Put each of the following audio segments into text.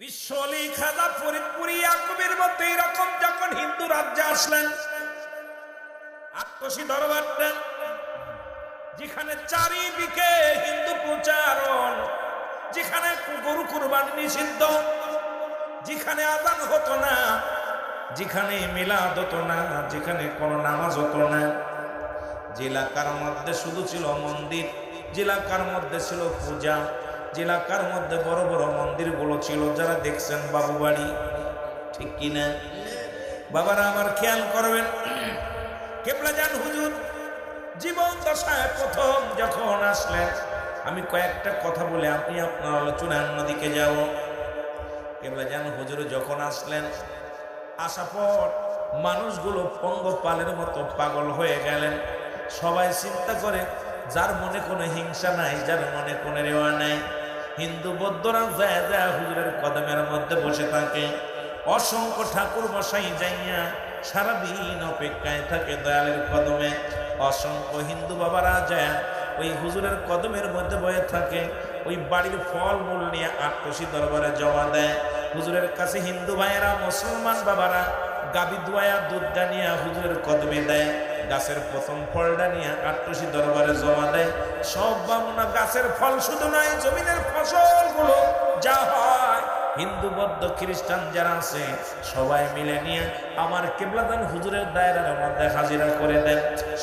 বিশ্বলি খাজা ফরিদপুরি ইয়াকুবের মধ্যে এরকম যখন হিন্দু রাজ্যে আসলেন, আত্মসী দরবারটা যেখানে চারিদিকে হিন্দু প্রচারণ, যেখানে গরু কুরবানি নিষিদ্ধ, যেখানে আদান হতো না, যেখানে মিলাদ হতো না, যেখানে কোনো নামাজ হতো না জেলাকার মধ্যে শুধু ছিল মন্দির জেলাকার মধ্যে ছিল পূজা যে এলাকার মধ্যে বড় বড় মন্দিরগুলো ছিল, যারা দেখছেন বাবু বাড়ি, ঠিক কিনা? বাবারা আমার খেয়াল করবেন, কেবলা যান হুজুর, জীবন দশায় প্রথম যখন আসলেন, আমি কয়েকটা কথা বলে আপনি আপনার আলোচনায় অন্যদিকে যাব। কেবলা যান হুজুর যখন আসলেন আসা পর মানুষগুলো পঙ্গপালের মতো পাগল হয়ে গেলেন। সবাই চিন্তা করে, যার মনে কোনো হিংসা নাই, যার মনে কোনো রেওয়া নাই। হিন্দু বৌদ্ধরা যায় যায় হুজুরের কদমের মধ্যে বসে থাকে। অসংখ্য ঠাকুর বসাই যাইয়া সারাদিন অপেক্ষায় থাকে দয়ালের কদমে। অসংখ্য হিন্দু বাবারা যায়, ওই হুজুরের কদমের মধ্যে বয়ে থাকে। ওই বাড়ির ফল মূল নিয়ে আটকষি দরবারে জমা দেয়। হুজুরের কাছে হিন্দু ভাইয়েরা, মুসলমান বাবারা গাবি দুয়ায়া, দুধ নিয়ে হুজুরের কদমে দেয়। গাছের প্রথম ফলটা নিয়ে আটটসি দরবারে জমা দেয়। সব বামনা গাছের ফল শুধু নয়, জমিনের ফসলগুলো যা হয়। হিন্দু, বৌদ্ধ, খ্রিস্টান যারা আছে, সবাই মিলে নিয়ে আমার কেবলাদান হুজুরের দায়রার মধ্যে হাজিরা করে দেন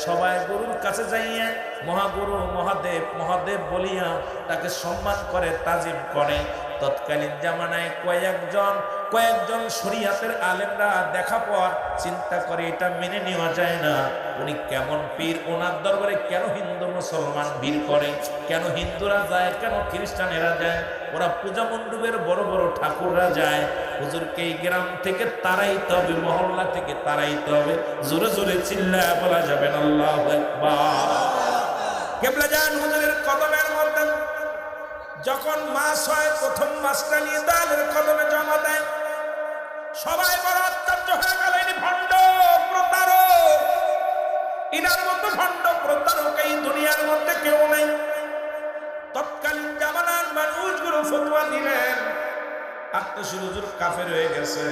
সবাই গরুর কাছে যাইয়া মহাগুরু, মহাদেব মহাদেব বলিয়া তাকে সম্মান করে, তাজিম করে। তৎকালীন জামানায় কয়েকজন কয়েকজন শরিয়াতের আলেমরা দেখা পর চিন্তা করে, এটা মেনে নেওয়া যায় না। উনি কেমন পীর? ওনার দরবারে কেন হিন্দু মুসলমান ভিড় করে? কেন হিন্দুরা যায়? কেন খ্রিস্টানেরা যায়? ওরা পূজা মণ্ডপের বড় বড় ঠাকুররা যায়। হুজুরকে এই গ্রাম থেকে তারাইতে হবে, মহল্লা থেকে তারাইতে হবে। জোরে জোরে চিল্লা বলা যাবে আল্লাহ যান হুজুরের কদমের মধ্যে। যখন মাস হয়, প্রথম মাসটা নিয়ে দালের কদমে জমা দেয়। সবাই বড় আশ্চর্য হয়ে গেল, ইনি ভণ্ড প্রতারক। ইনার মধ্যে ভণ্ড প্রতারক, এই দুনিয়ার মধ্যে কেউ নেই। তৎকালীন জামানার মানুষগুলো ফতুয়া দিলেন। আত্মশির হুজুর কাফের হয়ে গেছে।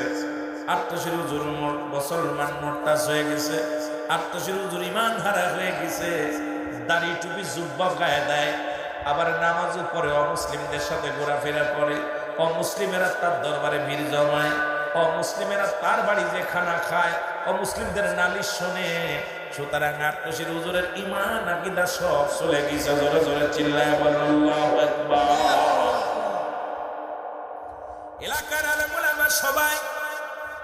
আত্মশির হুজুর মুসলমান মোট্টাস হয়ে গেছে। আত্মশির হুজুর ইমান হারা হয়ে গেছে। দাড়ি টুপি জুব্বা গায়ে দেয়। আবার নামাজও পড়ে অমুসলিমদের সাথে ঘোরাফেরা করে। অমুসলিমেরা তার দরবারে ভিড় জমায়। অমুসলিমেরা তার বাড়ি যে খানা খায়, অমুসলিমদের নালিশ শোনে সুতরাং আত্মশির হুজুরের ইমান আকিদা সব চলে গেছে জোরে জোরে চিল্লায় এলাকার আলেমুলামা সবাই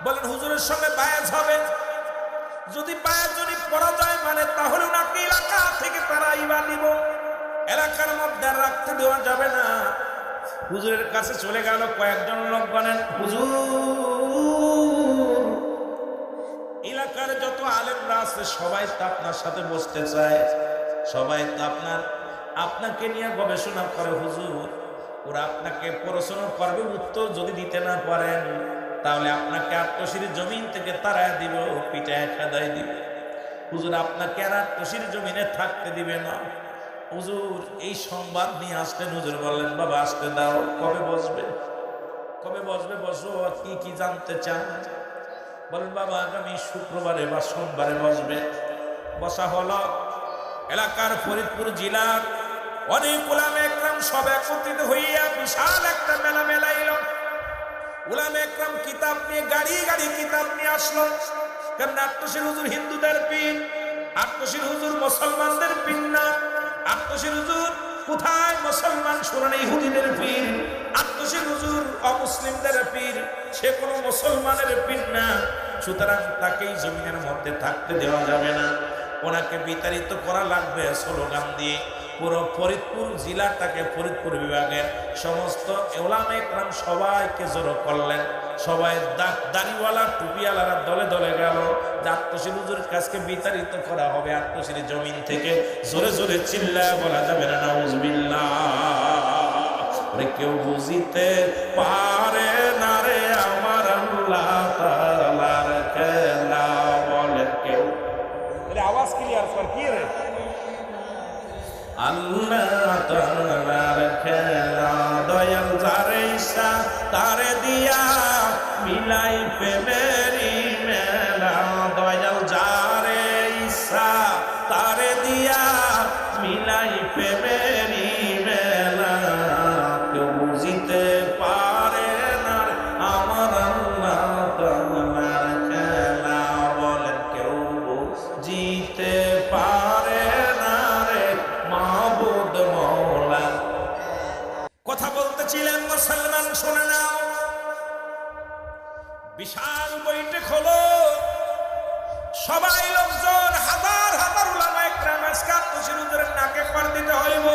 বলেন, হুজুরের সঙ্গে বায়াজ হবে? যদি বায়াজ যদি পড়া যায় মানে তাহলে নাকি এলাকা থেকে তারা ইমান নিব? এলাকার মধ্যে রাখতে দেওয়া যাবে না। হুজুরের কাছে চলে গেল কয়েকজন লোক বলেন, হুজুর আলেমরা সবাই তো আপনার সাথে বসতে চায়। সবাই তো আপনার, আপনাকে নিয়ে গবেষণা করে হুজুর। ওরা আপনাকে পড়াশোনা করবে, উত্তর যদি দিতে না পারেন, তাহলে আপনাকে আত্মশির জমিন থেকে তারায় দিব পিঠায় খেদাই দিবে। হুজুর, আপনাকে আর আত্মশির জমিনে থাকতে দিবে না। হুজুর, এই সংবাদ নিয়ে আসলেন, হুজুর বললেন, বাবা, আসতে দাও, কবে বসবে? কবে বসবে? বসো কি কি জানতে চান? বলেন, বাবা, আগামী শুক্রবারে বা সোমবারে বসবে। বসা হলো এলাকার ফরিদপুর জেলার। অনেক উলাম একরাম সব একত্রিত হইয়া বিশাল একটা মেলা মেলাইল। উলাম একরাম কিতাব নিয়ে, গাড়ি গাড়ি কিতাব নিয়ে আসলো। কারণ আত্মশীল হুজুর হিন্দুদের পীর আত্মশীল হুজুর মুসলমানদের পীর না? আত্মশীল হুজুর কোথায় মুসলমান শুনানি ইহুদিদের আত্মশীল হুজুর, অমুসলিমদের পীর, সে কোনো মুসলমানের পীর না। সুতরাং তাকেই জমিনের মধ্যে থাকতে দেওয়া যাবে না। ওনাকে বিতাড়িত করা লাগবে স্লোগান দিয়ে। পুরো ফরিদপুর জেলাটাকে ফরিদপুর বিভাগের সমস্ত এওলামে একরাম সবাইকে জড়ো করলেন। সবাই দাগ দাড়িওয়ালা, টুপিওয়ালারা দলে দলে গেল। যে আত্মশীল হুজুর কাছকে বিতাড়িত করা হবে আত্মশীল জমিন থেকে জোরে জোরে চিল্লা বলা যাবে না, নাউজবিল্লাহ। ওরে কেউ বুঝিতে পারে না রে আমার আল্লাহ তালার খেলা বলে কেউ। আওয়াজ ক্লিয়ার কর কি রে? আল্লাহ তালার খেলা দয়াল যারে ইচ্ছা তারে দিয়া মিলাই বিশাল বইটে খোলো। সবাই লোকজন হাজার হাজার উলামা একরাম আজকে আত্মশীল হুজুরের নাকে কর দিতে হইব।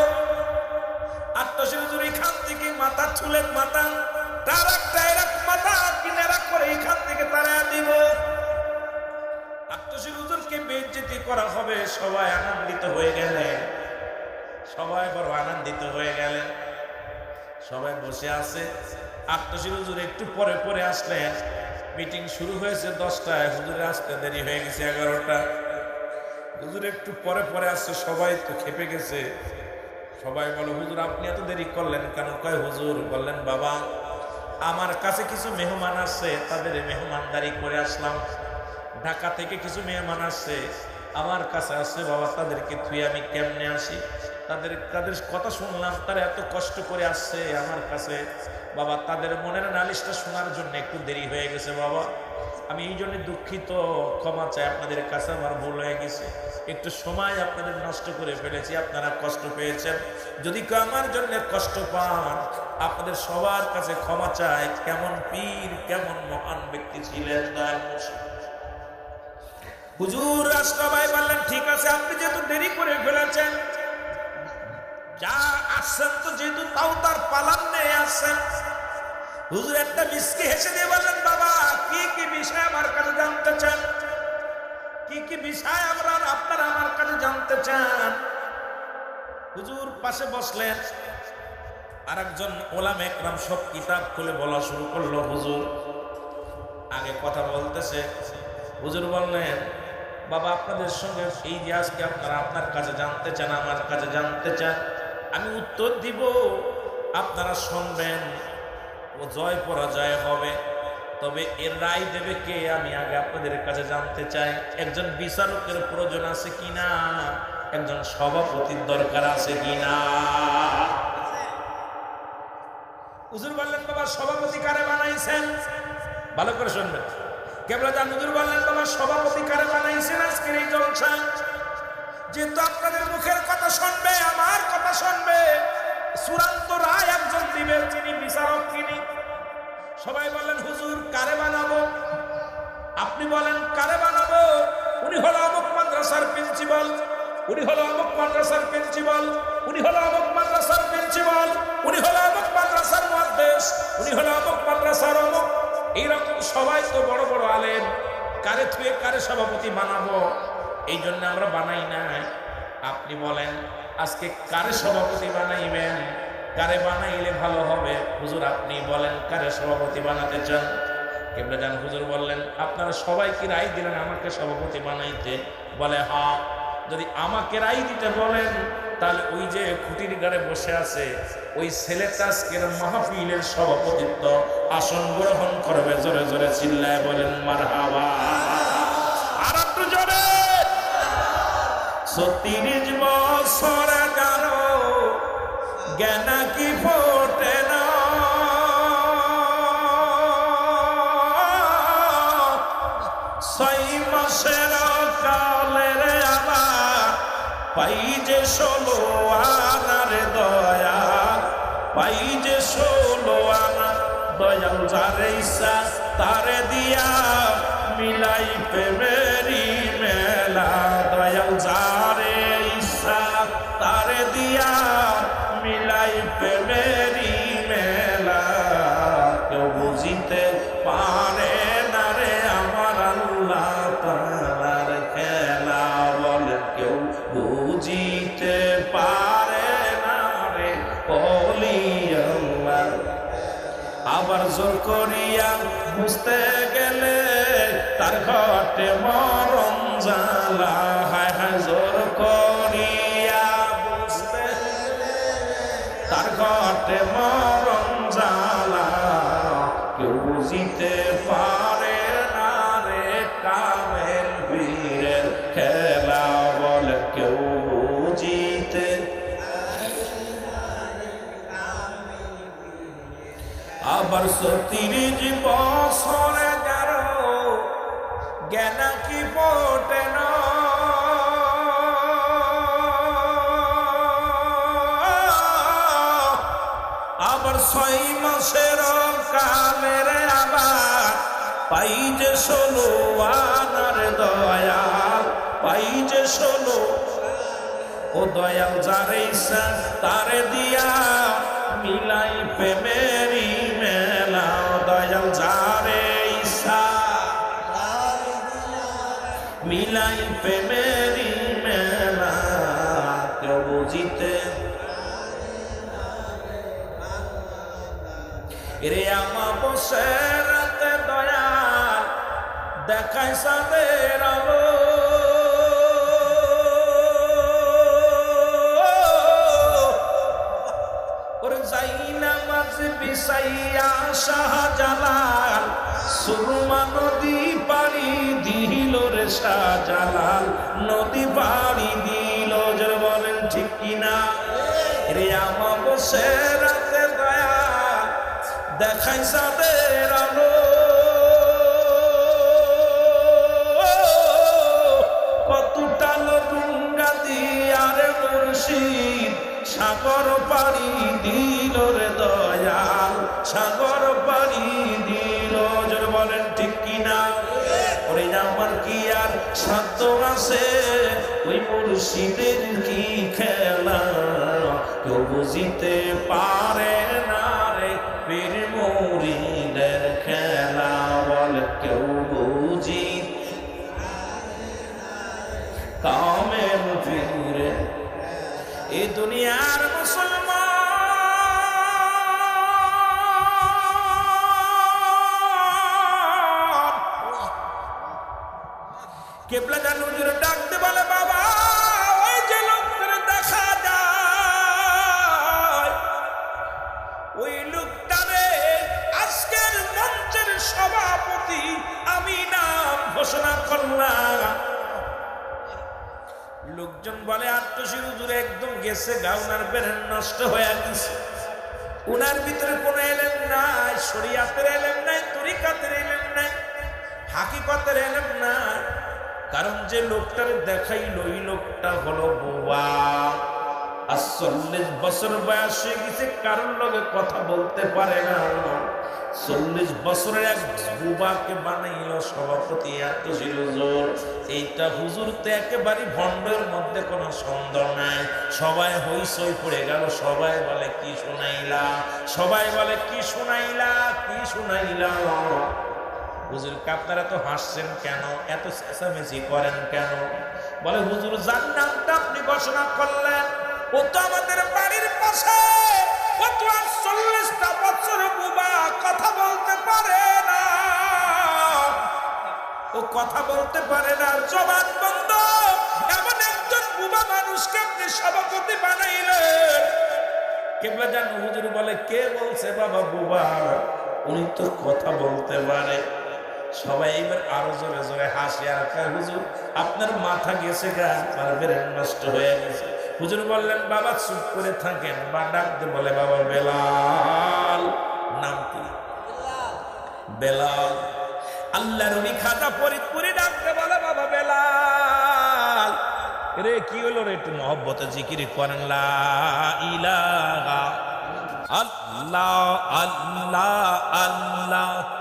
আত্মশীল হুজুর এখান থেকে মাথা চুলের মাথা তার একটা এরক মাথা কিনারা করে এখান থেকে তারা দিব। আত্মশীল হুজুরকে বেজ্জেতি করা হবে, সবাই আনন্দিত হয়ে গেলেন সবাই বড় আনন্দিত হয়ে গেলেন সবাই বসে আছে। আত্মশীল হুজুর একটু পরে পরে আসলেন মিটিং শুরু হয়েছে দশটায়। হুজুরে আসতে দেরি হয়ে গেছে এগারোটা। হুজুর একটু পরে পরে আসছে, সবাই তো খেপে গেছে। সবাই বলো, হুজুর, আপনি এত দেরি করলেন কেন? কয়, হুজুর, বললেন, বাবা, আমার কাছে কিছু মেহমান আসছে, তাদের মেহমানদারি করে আসলাম। ঢাকা থেকে কিছু মেহমান আসছে, আমার কাছে আসছে, বাবা, তাদেরকে থুই আমি কেমনে আসি? তাদের তাদের কথা শুনলাম, তারা এত কষ্ট করে আসছে আমার কাছে। বাবা, তাদের মনের নালিশটা শোনার জন্য একটু দেরি হয়ে গেছে বাবা। আমি এই জন্য দুঃখিত, ক্ষমা চাই, আপনাদের কাছে আমার ভুল হয়ে গেছে। একটু সময় আপনাদের নষ্ট করে ফেলেছি, আপনারা কষ্ট পেয়েছেন। যদি আমার জন্য কষ্ট পান, আপনাদের সবার কাছে ক্ষমা চাই। কেমন পীর, কেমন মহান ব্যক্তি ছিলেন। হুজুর রাষ্ট্রভাই বললেন, ঠিক আছে, আপনি যেহেতু দেরি করে ফেলেছেন যা আসছেন তো যেহেতু তাও তার পালান নেই আসছেন হুজুর, একটা মিসকে হেসে দিয়ে বললেন বাবা, কি কি বিষয় আমার কাছে জানতে চান? কি কি বিষয় আমরা আপনারা আমার কাছে জানতে চান? হুজুর পাশে বসলেন। আর একজন ওলাম একরাম সব কিতাব খুলে বলা শুরু করল, হুজুর, আগে কথা বলতেছে। হুজুর বললেন, বাবা, আপনাদের সঙ্গে এই যে আজকে আপনারা আপনার কাছে জানতে চান, আমার কাছে জানতে চান আমি উত্তর দিব, আপনারা শুনবেন ও জয় পরাজয় হবে। তবে এর রায় দেবে কে? আমি আগে আপনাদের কাছে জানতে চাই, একজন বিচারকের প্রয়োজন আছে কিনা? একজন সভাপতির দরকার আছে কিনা? হুজুর বললেন, বাবা, সভাপতি কারে বানাইছেন? ভালো করে শুনবেন। কেবল হুজুর বললেন, বাবা, সভাপতি কারে বানাইছেন আজকের এই জলসা যেহেতু আপনাদের মুখের কথা শুনবে, আমার কথা শুনবে। চূড়ান্ত রায় একজন দিবেন যিনি বিচারক, তিনি। সবাই বলেন হুজুর, কারে বানাবো? আপনি বলেন, কারে বানাবো? উনি হলো অমুক মাদ্রাসার প্রিন্সিপাল, উনি হলো অমুক মাদ্রাসার প্রিন্সিপাল, উনি হলো অমুক মাদ্রাসার প্রিন্সিপাল, উনি হলো অমুক মাদ্রাসার মহাদেশ উনি হলো অমুক মাদ্রাসার অমুক। এইরকম সবাই তো বড় বড় আলেন কারে থুয়ে কারে সভাপতি বানাবো? এই জন্য আমরা বানাই না। আপনি বলেন, আজকে কারে সভাপতি বানাইবেন? কারে বানাইলে ভালো হবে? হুজুর, আপনি বলেন, কারে সভাপতি বানাতে চান? কেবলা জান, হুজুর বললেন, আপনারা সবাই কি রায় দিলেন আমাকে সভাপতি বানাইতে? বলে হ্যাঁ যদি আমাকে রায় দিতে বলেন, তাহলে ওই যে খুঁটির গাড়ে বসে আছে, ওই ছেলেটা আজকের মাহফিলের সভাপতিত্ব আসন গ্রহণ করবে। জোরে জোরে চিল্লায় বলেন মার হাওয়া আর একটু জোরে ছত্রিশ বছর গেল জ্ঞান কি ফোটে না? ছয় মাসের কালের আবার ষোলো আনার দয়া, পাই যে ষোলো আনা দয়াল যারে তারে দিয়া মিলাই প্রেমেরি মিলাই প্রেমেরি মেলা। কেউ বুঝিতে পারে না রে তালার খেলা বলে। কেউ বুঝিতে পারে না রে বলি গেলে তার ঘটে মরম জালা হায় হায় জোর করিয়া ঘটে মরম জালা কেউ বুঝিতে পারে না রে কামের বীরের খেলা বলে, কেউ বুঝিতে আবার সতিরিজ বছরে যারো জ্ঞান কি পটে না ছয় মাসের কালের আবার পাই যে ষোলো আনার দয়াল, পাই যে ষোলো ও দয়াল তারে দিয়া মিলাই প্রেমেরি মেলা। দয়াল যারে মিলাই প্রেমেরি বসে রাতে দয়াল দেখাই সাদের আলো। বিসাইয়া শাহজালাল, সুরমা নদী পাড়ি দিল রে শাহজালাল, নদী পাড়ি দিল বলেন ঠিক কিনা? রে আমা বসে রাতে দয়া দেখাই সাদের আলো। কতটা ডুঙ্গা দিয়ারে মুর্শিদ, সাগর পাড়ি দিল রে দয়াল, সাগর পাড়ি দিল। জোর বলেন, ঠিক কিনা ওরে আমার কি আর সাধ্য আছে? ওই মুর্শিদের কি খেলা? কেউ বুঝিতে পারে না। পীর খেলা কেউ বুঝিতে কামের ফিরে এই দুনিয়ার মুসলমান। কেবলা জান লোকজন বলে আত্মশীল হুজুর একদম গেছে, গাউনার বেরেন নষ্ট হয়ে গেছে। উনার ভিতরে কোনো এলেন নাই, শরিয়াতের এলেন নাই, তরিকাতের এলেন নাই, হাকিকতের এলেন না কারণ যে লোকটার দেখাই ওই লোকটা হলো বোবা আর চল্লিশ বছর বয়স হয়ে গেছে, কারোর লগে কথা বলতে পারে না। চল্লিশ বছরের এক বুবাকে বানাইল সভাপতি, এত ছিল জোর। এইটা হুজুর তো একেবারে ভণ্ডের মধ্যে কোনো সন্দেহ নাই। সবাই হইসই পড়ে গেল, সবাই বলে, কি শুনাইলা? সবাই বলে, কি শুনাইলা? কি শুনাইলা? হুজুর, আপনারা তো হাসছেন কেন? এত চেঁচামেচি করেন কেন? বলে, হুজুর, যার আপনি ঘোষণা করলেন ও তো আমাদের বাড়ির পাশে। ও তো আর চল্লিশটা বছর বুবা কথা বলতে পারে না। ও কথা বলতে পারে না, জবান বন্ধ। এমন একজন বুবা মানুষকে আপনি সভাপতি বানাইলেন। কেবলা জান, হুজুর বলে, কে বলছে বাবা বুবা? উনি তো কথা বলতে পারে। সবাই এবার আরও জোরে জোরে হাসি আর হুজুর, আপনার মাথা গেছে গা আপনার ব্রেন নষ্ট হয়ে গেছে। হুজুর বললেন, বাবা, চুপ করে থাকেন। বা ডাকতে বলে, বাবা, বেলাল। নাম কি? বেলাল। আল্লাহর উনি খাতা ফরিদপুরে ডাকতে বলে, বাবা, বেলাল। রে, কি হলো রে? একটু মহব্বত জিকির করেন, লা ইলাহা আল্লাহ আল্লাহ আল্লাহ।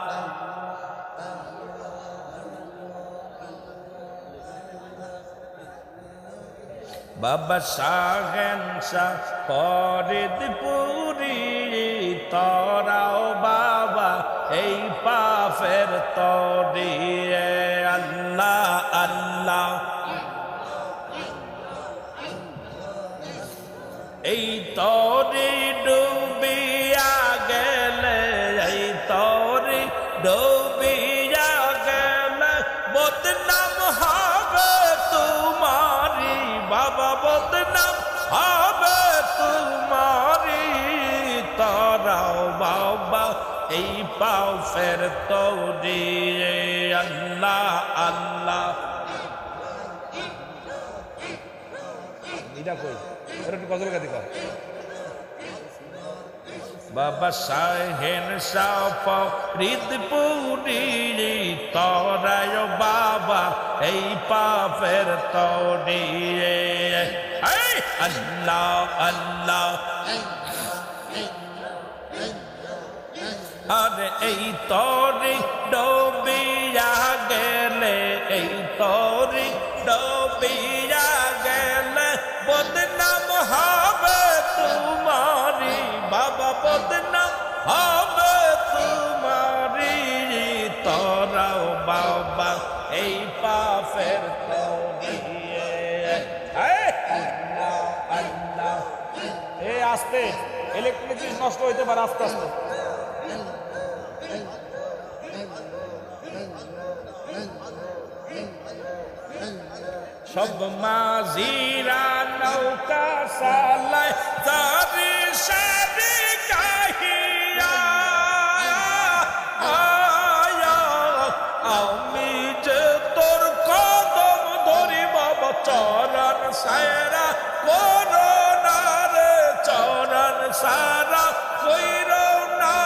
বাবা শাহেন শাহ ফরিদপুরি তরাও বাবা, এই পাফের তরি আল্লাহ আল্লাহ। এই তরি ডুবিয়া গেলে, এই তরি ডুবিয়া বদনাম হবে তোমারি তারাও বাবা এই পাও ফের তৌরি আল্লাহ আল্লাহ। এটা কই ওর একটু গজল গাতি কর বাবা সাহেন সাপ হৃদপুরি তরায় বাবা এই পাপের তৌরি আল্লাহ আল্লাহ। আরে এই তরি ডবিয়া গেলে এই তরি ইলেকট্রিক জিনিস নষ্ট হইতে পারে আস্তে আস্তে। সব মাঝিরা নৌকা সালায় তারি সারি কাহিয়া। আমি যে তোর কদম ধরি বাবা চরণ সায়রা করোনা রে চরণ সারা কইর না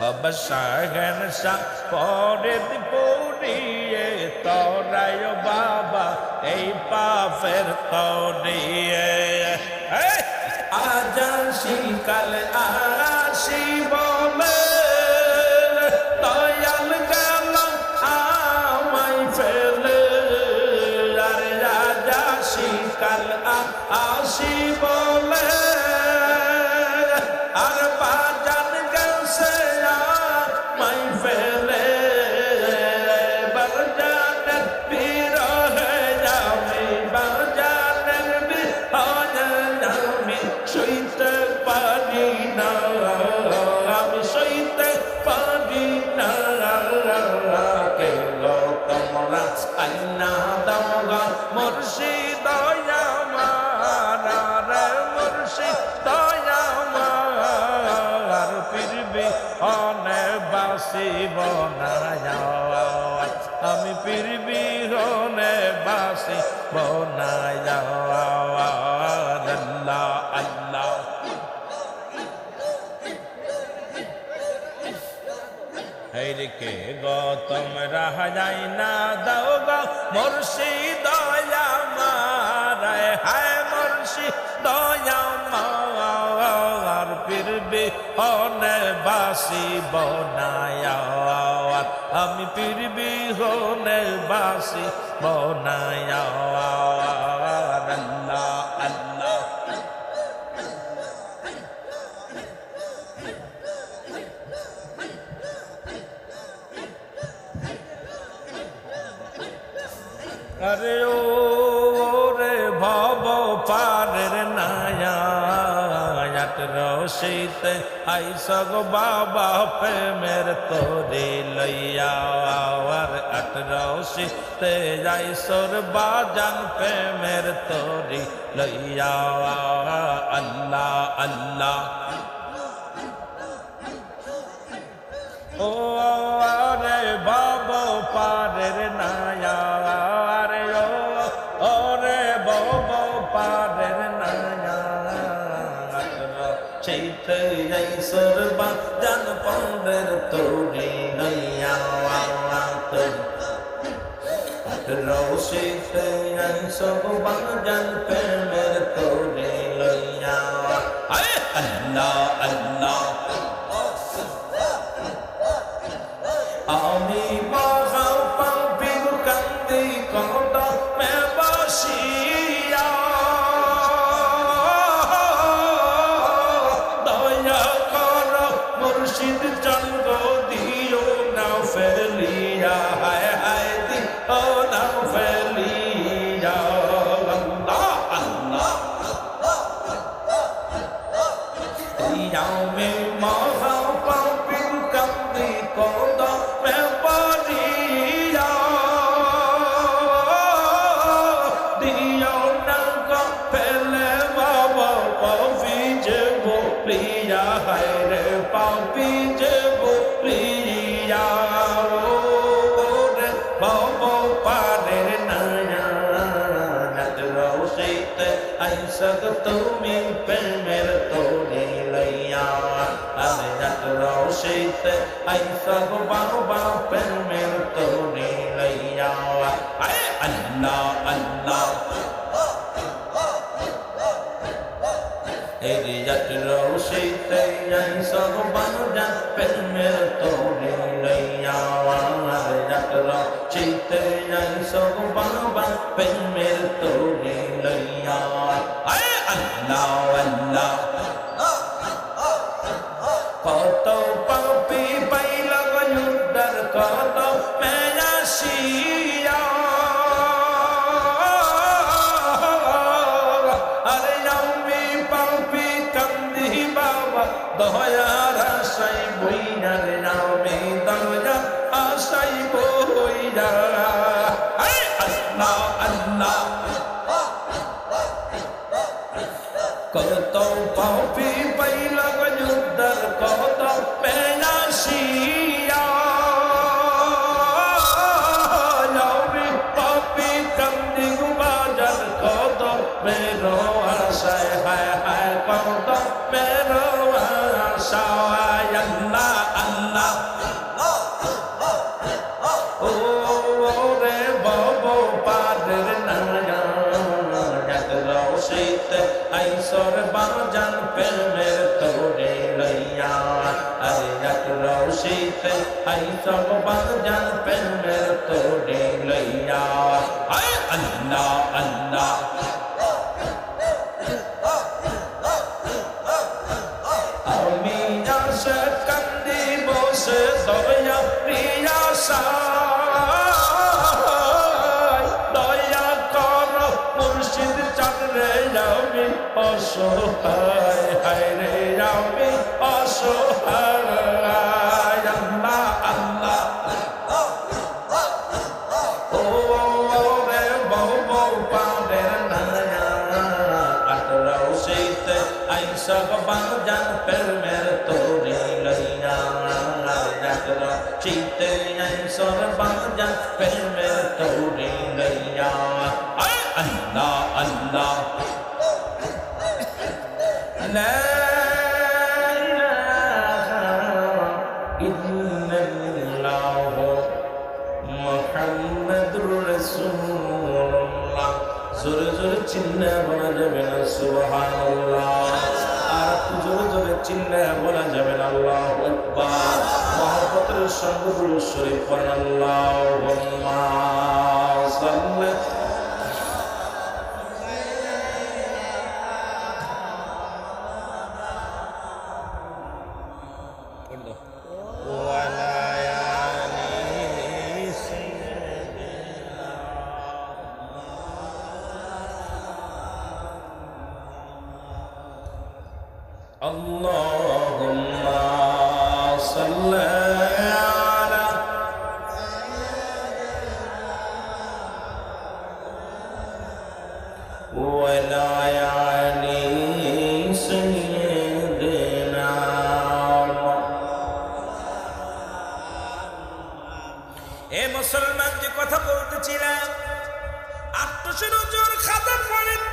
বাবা সাগন সা পরে পড়িয়ে তরায় বাবা, এই পাফের তরিয়ে। আজ শীতকাল আসি শীতকাল আসি বলে, আর বাজান গেছে মাই ফেলে। বাজানের হয়ে যাবি বাজানের বীর হয়ে যাবি সইতে পারি না। আমি সইতে পারি না। কে গো তোমরা আইনা দাওগা মুর্শিদ বাসিব না আমি পীরবি হনে বাসি, বনায় আল্লাহ। আল্লাহ হেরিকে না দাও গো মুর্শিদ দয়া মারায়। হায় মুর্শিদ দয়া মার পীরবি হনে বাসি বনায় আমি পীরবি হনে বাসি বনায় আল্লাহ আল্লাহ। আরে ও রসিতে আই সগ বাবা প্রেমের তোরে লইয়া আর আট রসিতে যাই সর বাজান প্রেমের তোরে লইয়া আল্লাহ আল্লাহ ও আরে বাব পারের নায়া যাই সরবা জান পন্দের তোরে নাইয়া রৌশিতে সব সরবা জান প্রেমের তোরে লইয়া আল্লাহ আল্লাহ। আমি তুমি প্রেমের তোরে লইয়া আরে নদ রোশিতে আইসক বাবা প্রেমের তোরে লইয়া আয় আল্লাহ আল্লাহ এরিয়াত রৌশিতে আইসক বাজা প্রেমের তোরে লইয়া এরিয়াত রৌশিতে আইসক বাবা প্রেমের আল্লাহ আল্লাহ। রৌশিত আইসর বাজান প্রেমের তোরে লইয়া। আয় আল্লাহ আল্লাহ। আমি আসে কান্দি বসে দয়া প্রিয়া সাই দয়া কর মুর্শিদ চাঁদরে আমি অসহায়। সেইতে আইসর বাজান প্রেমের তোরে লইয়া আয় আল্লাহ আল্লাহ لا إله إلا الله মোহাম্মদুর রাসূলুল্লাহ জোরে জোরে চিল্লা বলা যাবে না সুবহানাল্লাহ আর একটু জোরে জোরে চিল্লা বলা যাবে না আল্লাহু আকবার মহব্বতের সঙ্গে শরীফ পড়েন জোর খাতা পরে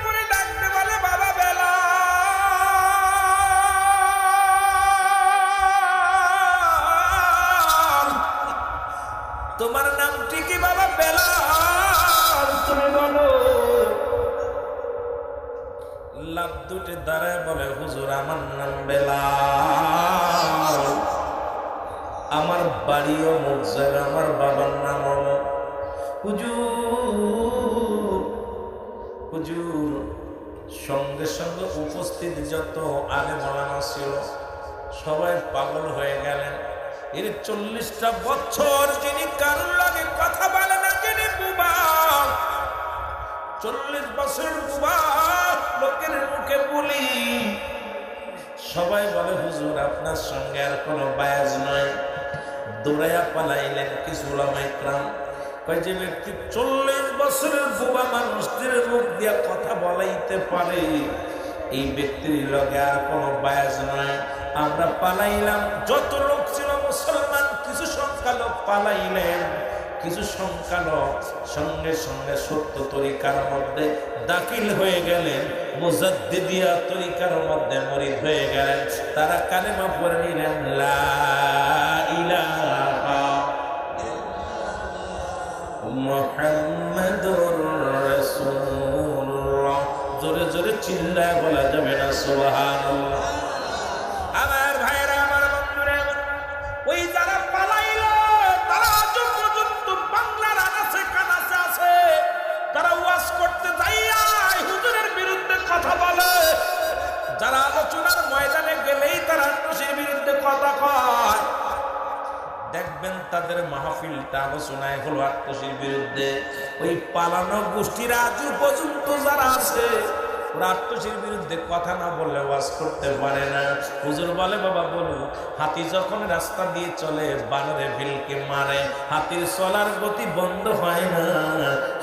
এর চল্লিশটা বছর যিনি কারোর লাগে কথা বলে না, যিনি বুবা। চল্লিশ বছর বুবা, লোকের মুখে বলি। সবাই বলে, হুজুর, আপনার সঙ্গে আর কোনো বায়াজ নয় দৌড়াইয়া পালাইলেন কিছু ওলামাইকরাম কয়, যে ব্যক্তি চল্লিশ বছরের বুবা মানুষদের মুখ দিয়া কথা বলাইতে পারে, এই ব্যক্তির লগে আর কোনো বায়াজ নয় আমরা পালাইলাম, যত পালাইলেন। কিছু সংখ্যা লোক সঙ্গে সঙ্গে সত্য তরিকার মধ্যে দাখিল হয়ে গেলেন। মুজাদ্দিদিয়া তরিকার মধ্যে মরিদ হয়ে গেলেন। তারা কালেমা পড়ে নিলেন জোরে জোরে চিল্লায় বলা যাবে না, সুবহানাল্লাহ। যারা আলোচনার ময়দানে গেলেই তারা খুশির বিরুদ্ধে কথা কয়। দেখবেন তাদের মাহফিলটা আলোচনায় হলো আত্মসীর বিরুদ্ধে। ওই পালানো গোষ্ঠীর আজও পর্যন্ত যারা আছে ওরা বিরুদ্ধে কথা না বললে ওয়াজ করতে পারে না। হুজুর বলে, বাবা বলু হাতি যখন রাস্তা দিয়ে চলে, বানরে ভিলকে মারে, হাতির চলার গতি বন্ধ হয় না।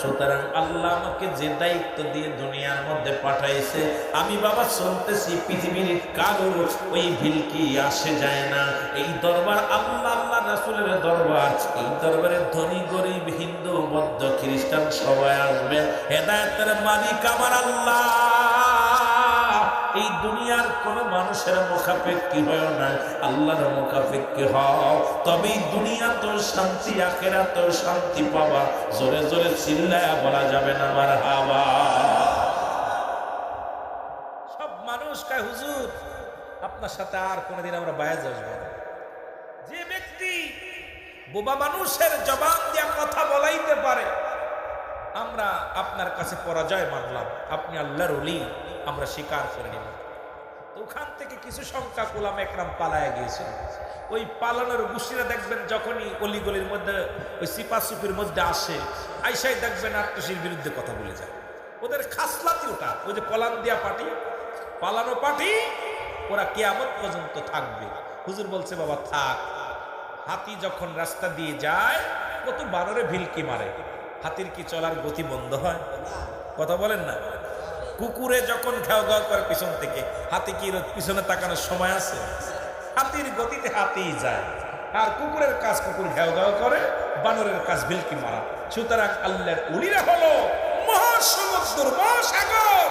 সুতরাং আল্লাহ আমাকে যে দায়িত্ব দিয়ে দুনিয়ার মধ্যে পাঠাইছে, আমি, বাবা, চলতেছি, পৃথিবীর কারোর ওই ভিলকি আসে যায় না। এই দরবার আল্লাহ আল্লাহ রাসুলের দরবার, এই দরবারে ধনী, গরিব, হিন্দু, বৌদ্ধ, খ্রিস্টান সবাই আসবে। হেদায়তের মালিক আমার আল্লাহ। এই দুনিয়ার কোন মানুষের মুখাপেক্ষি হয় না আল্লাহর মুখাপেক্ষি হও। তবেই দুনিয়া তো শান্তি আখেরা তো শান্তি পাবা। জোরে জোরে চিল্লায় বলা যাবে না আমার হাওয়া সব মানুষ কায়, হুজুর, আপনার সাথে আর কোনোদিন আমরা বায়াজ আসব না। যে ব্যক্তি বোবা মানুষের জবান দিয়া কথা বলাইতে পারে, আমরা আপনার কাছে পরাজয় মানলাম। আপনি আল্লাহর অলি আমরা স্বীকার করে নিলাম। ওখান থেকে কিছু সংখ্যা গোলাম একরাম পালায় গিয়েছিল ওই পালানোর গুছিরা দেখবেন যখনই অলিগলির মধ্যে, ওই সিপাসুপির মধ্যে আসে, আইসাই দেখবেন আত্মসীর বিরুদ্ধে কথা বলে যায়। ওদের খাসলাতি ওটা, ওই যে পলান দিয়া পার্টি পালানো পার্টি ওরা কেয়ামত পর্যন্ত থাকবে। হুজুর বলছে, বাবা, থাক। হাতি যখন রাস্তা দিয়ে যায়, কত বানরে ভিলকি মারে। হাতির কি চলার গতি বন্ধ হয়? কথা বলেন না। কুকুরে যখন ঘেউ ঘেউ করে পিছন থেকে, হাতি কি পিছনে তাকানোর সময় আছে? হাতির গতিতে হাতিই যায়। আর কুকুরের কাজ কুকুর ঘেউ ঘেউ করে, বানরের কাজ ভিলকি মারা। সুতরাং আল্লাহর উলিরা হলো মহাসমুদ্র মহাসাগর।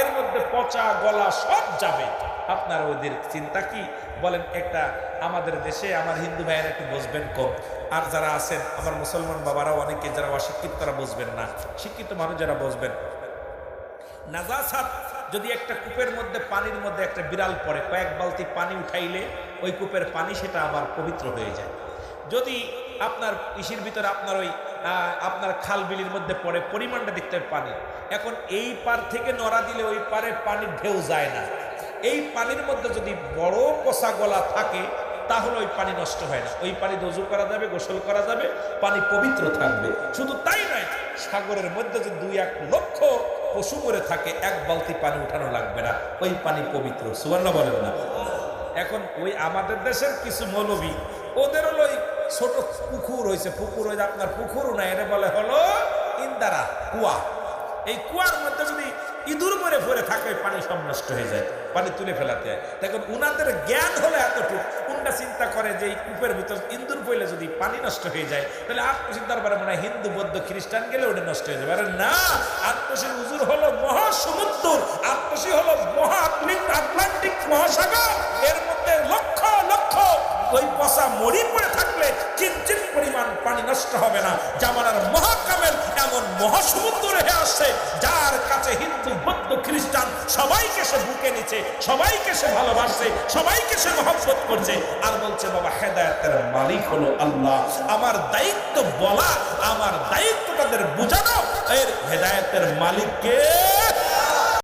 এর মধ্যে পচা গলা সব যাবে। আপনার ওদের চিন্তা কি? বলেন, একটা আমাদের দেশে আমার হিন্দু ভাইয়েরা একটু বুঝবেন কম। আর যারা আছেন, আমার মুসলমান বাবারাও অনেকে যারা অশিক্ষিত তারা বুঝবেন না। শিক্ষিত মানুষ যারা বুঝবেন নাজাসাত যদি একটা কূপের মধ্যে, পানির মধ্যে একটা বিড়াল পড়ে, কয়েক বালতি পানি উঠাইলে ওই কূপের পানি সেটা আবার পবিত্র হয়ে যায়। যদি আপনার ইসির ভিতরে আপনার ওই আপনার খাল বিলির মধ্যে পড়ে, পরিমাণটা দেখতে পানি। এখন এই পার থেকে নড়া দিলে ওই পারে পানির ঢেউ যায় না। এই পানির মধ্যে যদি বড় কষা গলা থাকে, তাহলে ওই পানি নষ্ট হয় না। ওই পানি দজু করা যাবে, গোসল করা যাবে, পানি পবিত্র থাকবে। শুধু তাই নয়, সাগরের মধ্যে যে দুই এক লক্ষ পশু করে থাকে, এক বালতি পানি উঠানো লাগবে না। ওই পানি পবিত্র সুবর্ণ বলেন না। এখন ওই আমাদের দেশের কিছু মৌলবী ওদের হলো ছোট পুকুর হয়েছে পুকুর হয়েছে আপনার পুকুরও না এটা বলে হলো ইন্দারা, কুয়া। এই কুয়ার মধ্যে যদি ইঁদুর মরে পড়ে থাকে, পানি সব নষ্ট হয়ে যায়, পানি তুলে ফেলাতে দেখুন, উনাদের জ্ঞান হলো এতটুকু। উনটা চিন্তা করে যে এই কূপের ভিতর ইন্দুর পড়লে যদি পানি নষ্ট হয়ে যায়, তাহলে আত্মসীর দরবারে মনে হয় হিন্দু, বৌদ্ধ, খ্রিস্টান গেলে ওটা নষ্ট হয়ে যাবে। আরে না! আত্মসীর উজুর হলো মহাসমুদ্র আত্মসী হলো মহা আটলান্টিক মহাসাগর। এর মধ্যে লক্ষ লক্ষ ওই পচা মরি পড়ে থাকলে কিঞ্চিত পরিমাণ পানি নষ্ট হবে না। জামানার মহাকামেল এমন মহাসমুদ্র রেহে আসছে, যার কাছে হিন্দু, বৌদ্ধ, খ্রিস্টান সবাইকে সে বুকে নিচ্ছে, সবাইকে সে ভালোবাসছে, সবাইকে সে মহব্বত করছে। আর বলছে, বাবা, হেদায়তের মালিক হলো আল্লাহ। আমার দায়িত্ব বলা, আমার দায়িত্ব তাদের বোঝানো। এর হেদায়তের মালিককে